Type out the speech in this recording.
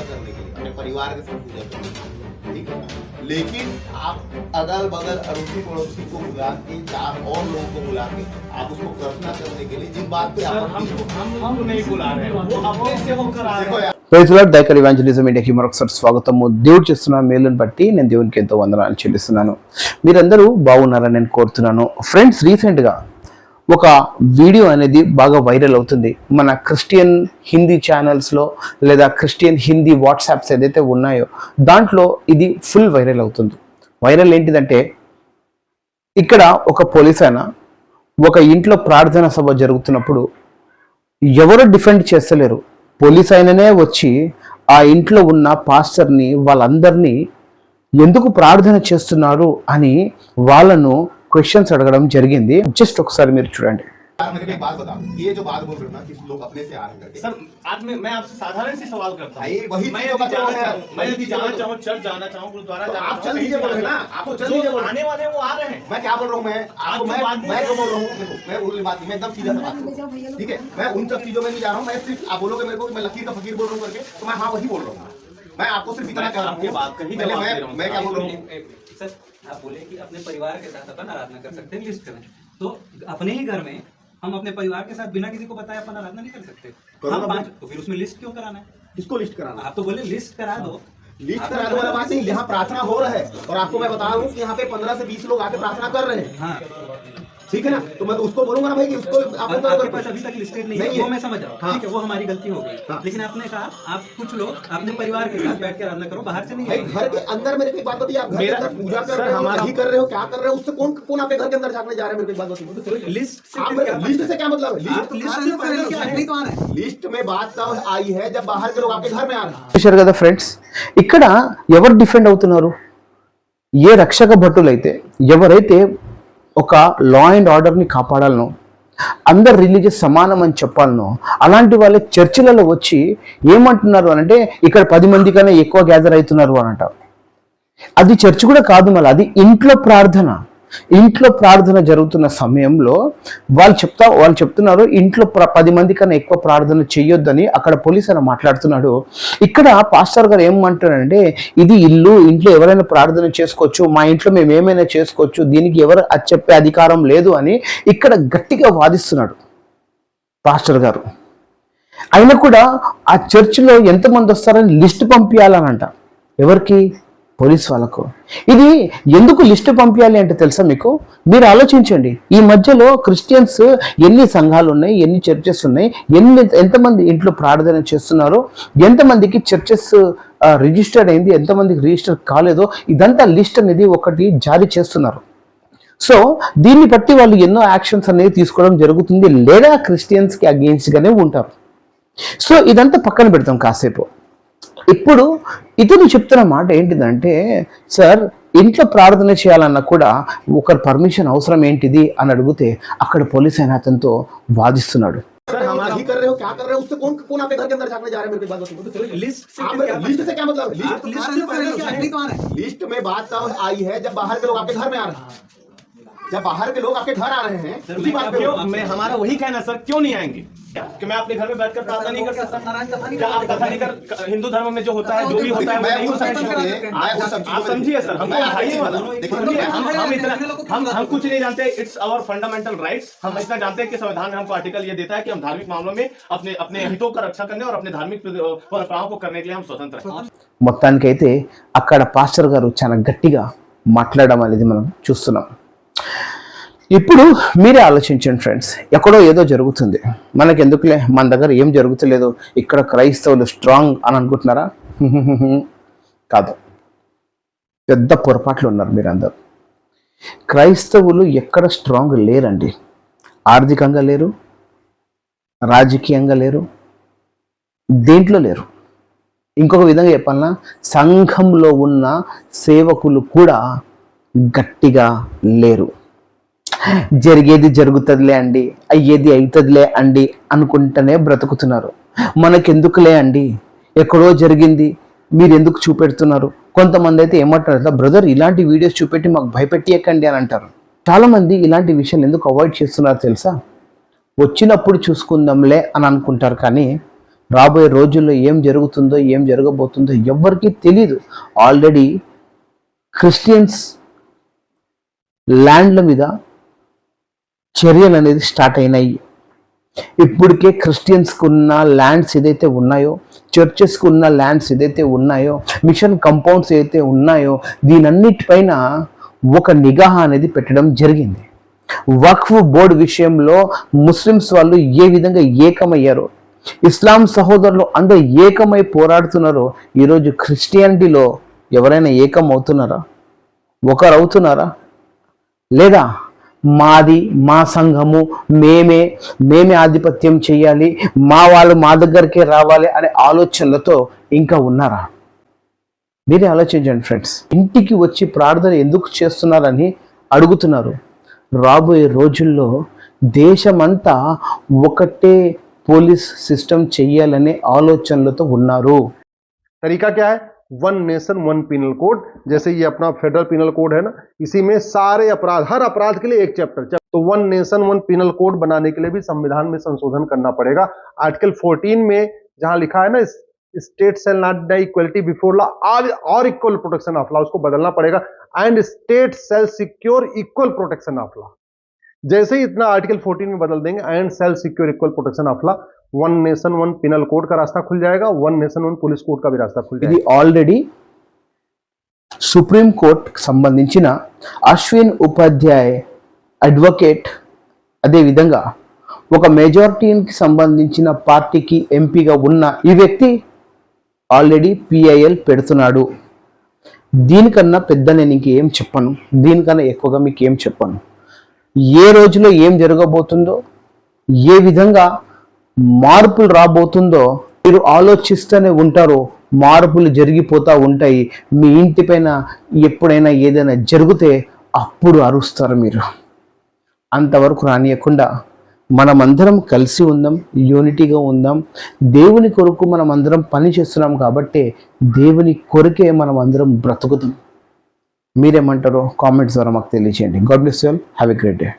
पूजा करने के लिए अपने परिवार के साथ पूजा करने के लिए ठीक है लेकिन आप अगल बगल अड़ोसी पड़ोसी को बुला के चार और लोगों को बुला के आप उसको प्रार्थना करने के लिए जिस बात पे सर आपत्ति हम हो हम उनको नहीं बुला रहे हैं वो अपने से होकर आ देखो रहे हैं यार రైతుల దైకల్ ఇవాంజలిజం ఇండియాకి మరొకసారి స్వాగతము దేవుడు చేస్తున్న మేలుని బట్టి నేను దేవునికి ఎంతో వందనాలు చెల్లిస్తున్నాను మీరందరూ బాగున్నారని నేను కోరుతున్నాను ఫ్రెండ్స్ రీసెంట్గా ఒక వీడియో అనేది బాగా వైరల్ అవుతుంది. మన క్రిస్టియన్ హిందీ ఛానల్స్లో లేదా క్రిస్టియన్ హిందీ వాట్సాప్స్ ఏదైతే ఉన్నాయో దాంట్లో ఇది ఫుల్ వైరల్ అవుతుంది. వైరల్ ఏంటిదంటే ఇక్కడ ఒక పోలీస్ అయినా ఒక ఇంట్లో ప్రార్థన సభ జరుగుతున్నప్పుడు ఎవరు డిఫెండ్ చేస్తలేరు. పోలీస్ అయిననే వచ్చి ఆ ఇంట్లో ఉన్న పాస్టర్ని వాళ్ళందరినీ ఎందుకు ప్రార్థన చేస్తున్నారు అని వాళ్ళను క్వశ్చన్స్ అడగడం జరిగింది జస్ట్ ఒకసారి మీరు చూడండి यार मेरे को एक बात बताओ ये जो बात बोल रहे हो ना कि लोग अपने से आ रहे हैं करके सर आज मैं मैं आपसे साधारण सी सवाल करता भाई, हूँ वही मैं चीजों का यदि तो जाना है, चाहूँ मैं वही यदि चीजों जाना का- चाहूँ चर्च जाना चाहूँ गुरुद्वारा तो जाना आप चल चाहूँ, लीजिए कहीं बोल रहे जाना ना, चाहूँ। आपको चल जो लीजिए बोल रहे। आने वाले हैं, वो आ रहे हैं मैं क्या बोल रहा हूँ मैं आपको जो मैं बात नहीं मैं है। जो बोल रहा हूँ देखो मैं बोलने बात नहीं मैं एकदम सीधा सा बात कर रहा हूँ ठीक है मैं उन सब चीजों में नहीं जा रहा हूँ मैं सिर्फ आप बोलोगे मेरे को कि मैं लकीर का फकीर बोल रहा हूँ करके तो मैं हाँ वही बोल रहा हूँ मैं आपको सिर्फ इतना मैं कह रहा आपकी हूँ बात का ही पहले जवाब मैं दे रहा हूँ। मैं क्या बोल रहा हूँ एक- एक- सर आप बोले कि अपने परिवार के साथ अपन आराधना कर सकते हैं लिस्ट करें। तो अपने ही घर में हम अपने परिवार के साथ बिना किसी को बताए अपन आराधना नहीं कर सकते। हम पाँच तो फिर उसमें लिस्ट क्यों कराना है? किसको लिस्ट कराना आप तो बोले लिस्ट करा दो। लिस्ट करा दो बात नहीं यहाँ प्रार्थना हो रहा है। और आपको मैं बता रहा हूँ कि यहाँ पे पंद्रह से बीस लोग आके प्रार्थना कर रहे हैं। हाँ। ठीक है ना तो मैं तो उसको बोलूंगा ना भाई कि उसको आप और आपके पास अभी तक लिस्टेड नहीं, नहीं है है। वो मैं समझ रहा हूँ हाँ। ठीक है वो हमारी गलती हो गई हाँ। लेकिन आपने कहा आप कुछ लोग अपने परिवार के साथ बैठ के आराधना करो बाहर से नहीं भाई आएंगे। घर के अंदर मेरे को एक बात बताइए आप घर के मेरा- अंदर पूजा कर सर, रहे हो हमारा- क्या कर रहे हो क्या कर रहे हो उससे कौन कौन आपके घर के अंदर झांकने जा रहे हैं मेरे को एक बात बताइए लिस्ट से आप फिर क्या लिस्ट से क्या मतलब है आप लिस्ट लिस्ट से फायदा क्या है लिस्ट में बात तब आई है जब बाहर के लोग आपके घर में आ रहे हैं చూశారు కదా ఫ్రెండ్స్ ఇక్కడ ఎవరు డిఫెండ్ అవుతున్నారు ఏ రక్షక భటులైతే ఎవరైతే ఒక లా అండ్ ఆర్డర్ని కాపాడాలను అందరు రిలీజియస్ సమానం అని చెప్పాలను. అలాంటి వాళ్ళ చర్చిలలో వచ్చి ఏమంటున్నారు అంటే ఇక్కడ పది మంది కన్నా ఎక్కువ గ్యాదర్ అవుతున్నారు అని అది చర్చ్ కూడా కాదు మళ్ళీ అది ఇంట్లో ప్రార్థన. ఇంట్లో ప్రార్థన జరుగుతున్న సమయంలో వాళ్ళు చెప్తా వాళ్ళు చెప్తున్నారు ఇంట్లో ప్ర- పది మంది కన్నా ఎక్కువ ప్రార్థన చేయొద్దని అక్కడ పోలీస్ అని మాట్లాడుతున్నాడు. ఇక్కడ పాస్టర్ గారు ఏమంటారంటే ఇది ఇల్లు ఇంట్లో ఎవరైనా ప్రార్థన చేసుకోవచ్చు మా ఇంట్లో మేము ఏమైనా చేసుకోవచ్చు దీనికి ఎవరు అది చెప్పే అధికారం లేదు అని ఇక్కడ గట్టిగా వాదిస్తున్నాడు పాస్టర్ గారు. అయినా కూడా ఆ చర్చిలో ఎంతమంది వస్తారని లిస్ట్ పంపించాలనంట ఎవరికి? పోలీస్ వాళ్ళకు. ఇది ఎందుకు లిస్ట్ పంపించాలి అంటే తెలుసా మీకు? మీరు ఆలోచించండి. ఈ మధ్యలో క్రిస్టియన్స్ ఎన్ని సంఘాలు ఉన్నాయి ఎన్ని చర్చెస్ ఉన్నాయి ఎన్ని ఎంతమంది ఇంట్లో ప్రార్థన చేస్తున్నారు ఎంతమందికి చర్చెస్ రిజిస్టర్డ్ అయింది ఎంతమందికి రిజిస్టర్ కాలేదో ఇదంతా లిస్ట్ అనేది ఒకటి జారీ చేస్తున్నారు. సో దీన్ని బట్టి వాళ్ళు ఎన్నో యాక్షన్స్ అనేది తీసుకోవడం జరుగుతుంది. లేదా క్రిస్టియన్స్కి అగేన్స్ట్గానే ఉంటారు. సో ఇదంతా పక్కన పెడతాం కాసేపు. ఇప్పుడు ఇతను చెప్తున్న మాట ఏంటిదంటే సార్ ఇంట్లో ప్రార్థన చేయాలన్నా కూడా ఒకరి పర్మిషన్ అవసరం ఏంటిది అని అడిగితే అక్కడ పోలీస్ అయిన అతనితో వాదిస్తున్నాడు जब बाहर के लोग आपके घर में आ रहे हैं जब बाहर के लोग आपके घर आ रहे हैं सर, उसी मैं बात पे क्यों मैं हमारा वही कहना है, सर क्यों नहीं आएंगे कि मैं अपने घर में बैठकर प्रार्थना नहीं कर सकता क्या आप कथा नहीं कर हिंदू धर्म में जो होता है जो भी होता है वो मैं नहीं हो उन सब सकता चीजों में मैं उन सब आप चीजों में समझिए सर हमको मैं आपको भाई ये नहीं बता- बना। देखिए, समझिए, हम हम- हम इतना हम हम कुछ नहीं जानते इट्स आवर फंडामेंटल राइट्स हम इतना जानते हैं कि संविधान में हमको आर्टिकल ये देता है कि हम धार्मिक मामलों में अपने अपने हितों का रक्षा करने और अपने धार्मिक परंपराओं को करने के लिए हम स्वतंत्र हैं మొత్తానికైతే అక్కడ పాస్టర్ గారు చాలా గట్టిగా మాట్లాడడం అనేది మనం చూస్తున్నాం ఇప్పుడు మీరే ఆలోచించండి ఫ్రెండ్స్ ఎక్కడో ఏదో జరుగుతుంది. మనకి ఎందుకులే మన దగ్గర ఏం జరుగుతలేదు. ఇక్కడ క్రైస్తవులు స్ట్రాంగ్ అని అనుకుంటున్నారా? కాదు. పెద్ద పొరపాట్లు ఉన్నారు మీరందరూ. క్రైస్తవులు ఎక్కడ స్ట్రాంగ్ లేరండి. ఆర్థికంగా లేరు. రాజకీయంగా లేరు. దేంట్లో లేరు. ఇంకొక విధంగా చెప్పాలన్నా సంఘంలో ఉన్న సేవకులు కూడా గట్టిగా లేరు. జరిగేది జరుగుతుందిలే అండి అయ్యేది అవుతుందిలే అండి అనుకుంటూనే బ్రతుకుతున్నారు. మనకెందుకులే అండి? ఎక్కడో జరిగింది మీరు ఎందుకు చూపెడుతున్నారు? కొంతమంది అయితే ఏమంటారు బ్రదర్ ఇలాంటి వీడియోస్ చూపెట్టి మాకు భయపెట్టియకండి అని అంటారు. చాలామంది ఇలాంటి విషయాలు ఎందుకు అవాయిడ్ చేస్తున్నారు తెలుసా? వచ్చినప్పుడు చూసుకుందాంలే అని అనుకుంటారు కానీ రాబోయే రోజుల్లో ఏం జరుగుతుందో ఏం జరగబోతుందో ఎవరికీ తెలియదు ఆల్రెడీ క్రిస్టియన్స్ ల్యాండ్ల మీద చర్యలు అనేది స్టార్ట్ అయినాయి. ఇప్పటికే క్రిస్టియన్స్కి ఉన్న ల్యాండ్స్ ఏదైతే ఉన్నాయో చర్చెస్కి ఉన్న ల్యాండ్స్ ఏదైతే ఉన్నాయో మిషన్ కంపౌండ్స్ ఏదైతే ఉన్నాయో దీనన్నిటిపైన ఒక నిఘా అనేది పెట్టడం జరిగింది. వక్ఫ్ బోర్డు విషయంలో ముస్లిమ్స్ వాళ్ళు ఏ విధంగా ఏకమయ్యారో ఇస్లాం సహోదరులు అందరూ ఏకమై పోరాడుతున్నారో ఈరోజు క్రిస్టియానిటీలో ఎవరైనా ఏకం అవుతున్నారా ఒకరు అవుతున్నారా లేదా మాది మా సంఘము మేమే మేమే ఆధిపత్యం చేయాలి మా వాళ్ళు మా దగ్గరికే రావాలి అనే ఆలోచనలతో ఇంకా ఉన్నారా? మీరే ఆలోచించండి ఫ్రెండ్స్. ఇంటికి వచ్చి ప్రార్థన ఎందుకు చేస్తున్నారని అడుగుతున్నారు. రాబోయే రోజుల్లో దేశమంతా ఒకటే పోలీస్ సిస్టమ్ చెయ్యాలనే ఆలోచనలతో ఉన్నారు. తరీకా క్యా one nation, one penal code जैसे ये अपना फेडरल पिनल कोड है ना, इसी में सारे अपराध, हर अपराध के लिए एक चैप्टर तो one nation, one penal code बनाने के लिए भी संविधान में संशोधन करना पड़ेगा। आर्टिकल 14 में जहाँ लिखा है ना state shall not the equality before law आज और इक्वल प्रोटेक्शन ऑफ़ लॉ उसको बदलना पड़ेगा। And state shall secure equal protection of law जैसे ही इतना आर्टिकल 14 में बदल देंगे and shall secure equal protection of law one nation one penal code का रास्ता खुल जाएगा one nation one police code का भी रास्ता खुल जाएगा ఇది ఆల్రెడీ సుప్రీం కోర్టుకు సంబంధించిన అశ్విన్ ఉపాధ్యాయ్ అడ్వకేట్ అదేవిధంగా ఒక మెజారిటీకి సంబంధించిన పార్టీకి ఎంపీగా ఉన్న ఈ వ్యక్తి ఆల్రెడీ పిఐఎల్ పెడుతున్నాడు దీనికన్నా పెద్ద నేను ఇంకేం చెప్పను దీనికన్నా ఎక్కువగా మీకు ఏం చెప్పను ఏ రోజులో ఏం జరగబోతుందో ఏ విధంగా మార్పులు రాబోతుందో మీరు ఆలోచిస్తూనే ఉంటారు. మార్పులు జరిగిపోతూ ఉంటాయి. మీ ఇంటిపైన ఎప్పుడైనా ఏదైనా జరిగితే అప్పుడు అరుస్తారు మీరు. అంతవరకు రానియకుండా మనమందరం కలిసి ఉందాం యూనిటీగా ఉందాం. దేవుని కొరకు మనం అందరం పని చేస్తున్నాం కాబట్టి దేవుని కొరకే మనం అందరం బ్రతుకుతాం. మీరేమంటారో కామెంట్స్ ద్వారా మాకు తెలియజేయండి God bless you have a great day